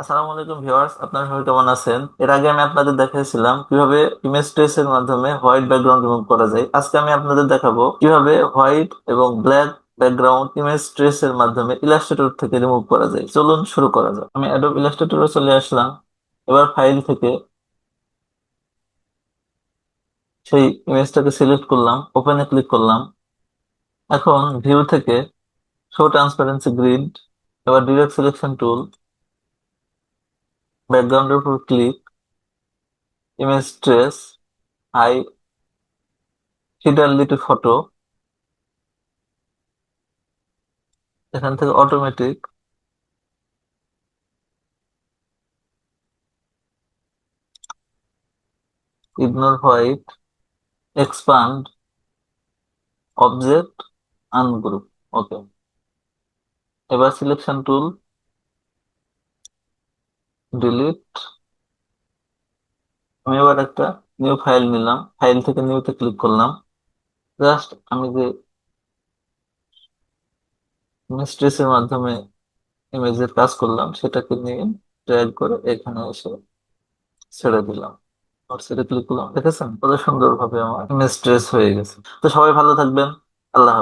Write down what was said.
আসসালামু আলাইকুম ভিউয়ার্স, আপনারা সবাই কেমন আছেন? এর আগে আমি আপনাদের দেখিয়েছিলাম কীভাবে ইমেজ ট্রেস এর মাধ্যমে হোয়াইট ব্যাকগ্রাউন্ড রিমুভ করা যায়। আজকে আমি আপনাদের দেখাবো কীভাবে হোয়াইট এবং ব্ল্যাক ব্যাকগ্রাউন্ড ইমেজ ট্রেস এর মাধ্যমে ইলাস্ট্রেটর থেকে রিমুভ করা যায়। চলুন শুরু করা যাক। আমি অ্যাডোব ইলাস্ট্রেটরে চলে আসলাম। এবার ফাইল থেকে সেই ইমেজটাকে সিলেক্ট করলাম ওপেনে ক্লিক করলাম। এখন ভিউ থেকে শো ট্রান্সপারেন্সি গ্রিড এবার ডিরেক্ট সিলেকশন টুল ব্যাকগ্রাউন্ডের উপর click image trace high fidelity photo এখান থেকে automatic ignore white expand object ungroup okay এবার সিলেকশন টুল ডিলিট আমি এবার একটা নিউ ফাইল নিলাম। ফাইল থেকে নিউতে ক্লিক করলাম। জাস্ট আমি যে মিস্ট্রেসের মাধ্যমে ইমেজের কাজ করলাম, সেটাকে নিয়ে ড্র্যাগ করে এখানে এসে ছেড়ে দিলাম। সেটা ক্লিক করলাম। দেখেছেন? কত সুন্দর ভাবে আমার ইমেজ ট্রেস হয়ে গেছে। তো সবাই ভালো থাকবেন। আল্লাহ।